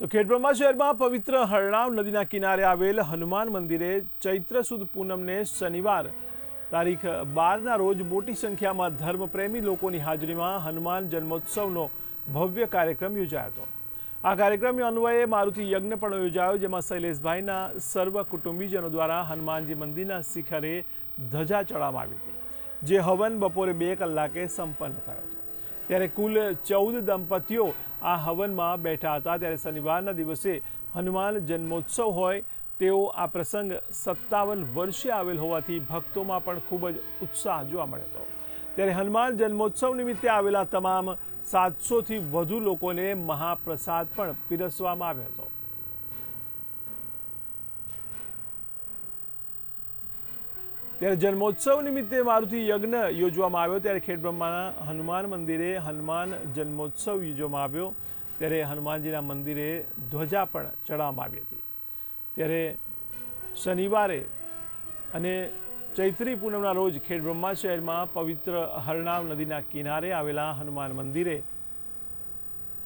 તો ખેડબ્રહ્મા શહેરમાં પવિત્ર હરણાવ નદીના કિનારે આવેલ હનુમાન મંદિરે ચૈત્ર સુદ પૂનમને શનિવાર તારીખ બારના રોજ મોટી સંખ્યામાં ધર્મપ્રેમી લોકોની હાજરીમાં હનુમાન જન્મોત્સવનો ભવ્ય કાર્યક્રમ યોજાયો હતો. આ કાર્યક્રમ અન્વયે મારુતિ યજ્ઞ પણ યોજાયો, જેમાં શૈલેષભાઈના સર્વ કુટુંબીજનો દ્વારા હનુમાનજી મંદિરના શિખરે ધજા ચડાવવામાં આવી હતી, જે હવન બપોરે બે કલાકે સંપન્ન થયો હતો. ત્યારે કુલ ચૌદ દંપતીઓ આ હવનમાં બેઠા હતા. ત્યારે શનિવારના દિવસે હનુમાન જન્મોત્સવ હોય તેઓ આ પ્રસંગ સત્તાવન વર્ષે આવેલ હોવાથી ભક્તોમાં પણ ખૂબ જ ઉત્સાહ જોવા મળ્યો હતો. ત્યારે હનુમાન જન્મોત્સવ નિમિત્તે આવેલા તમામ સાતસોથી વધુ લોકોને મહાપ્રસાદ પણ પીરસવામાં આવ્યો હતો. ત્યારે જન્મોત્સવ નિમિત્તે મારુતિ યજ્ઞ યોજવામાં આવ્યો. ત્યારે ખેડબ્રહ્માના હનુમાન મંદિરે હનુમાન જન્મોત્સવ યોજવામાં આવ્યો. ત્યારે હનુમાનજીના મંદિરે ધ્વજા પણ ચડાવવામાં આવી હતી. ત્યારે શનિવારે અને ચૈત્રી પૂનમના રોજ ખેડબ્રહ્મા શહેરમાં પવિત્ર હરણાવ નદીના કિનારે આવેલા હનુમાન મંદિરે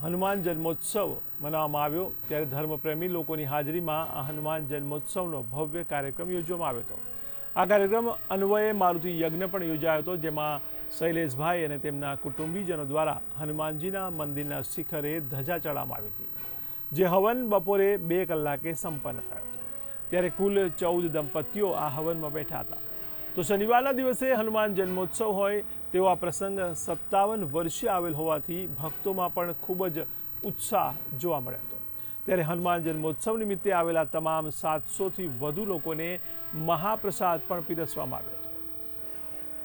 હનુમાન જન્મોત્સવ મનાવવામાં આવ્યો. ત્યારે ધર્મપ્રેમી લોકોની હાજરીમાં આ હનુમાન જન્મોત્સવનો ભવ્ય કાર્યક્રમ યોજવામાં આવ્યો હતો. આ કાર્યક્રમ અન્વયે મારુતિ યજ્ઞ પણ યોજાયો હતો, જેમાં શૈલેષભાઈ અને તેમના કુટુંબીજનો દ્વારા હનુમાનજીના મંદિરના શિખરે ધજા ચડાવવામાં આવી હતી, જે હવન બપોરે બે કલાકે સંપન્ન થયો ત્યારે કુલ ચૌદ દંપતીઓ આ હવનમાં બેઠા હતા. તો શનિવારના દિવસે હનુમાન જન્મોત્સવ હોય તેવો આ પ્રસંગ સત્તાવન વર્ષે આવેલ હોવાથી ભક્તોમાં પણ ખૂબ જ ઉત્સાહ જોવા મળ્યો હતો. ત્યારે હનુમાન જન્મોત્સવ નિમિત્તે આવેલા તમામ સાતસોથી વધુ લોકોને મહાપ્રસાદ પણ પીરસવામાં આવ્યો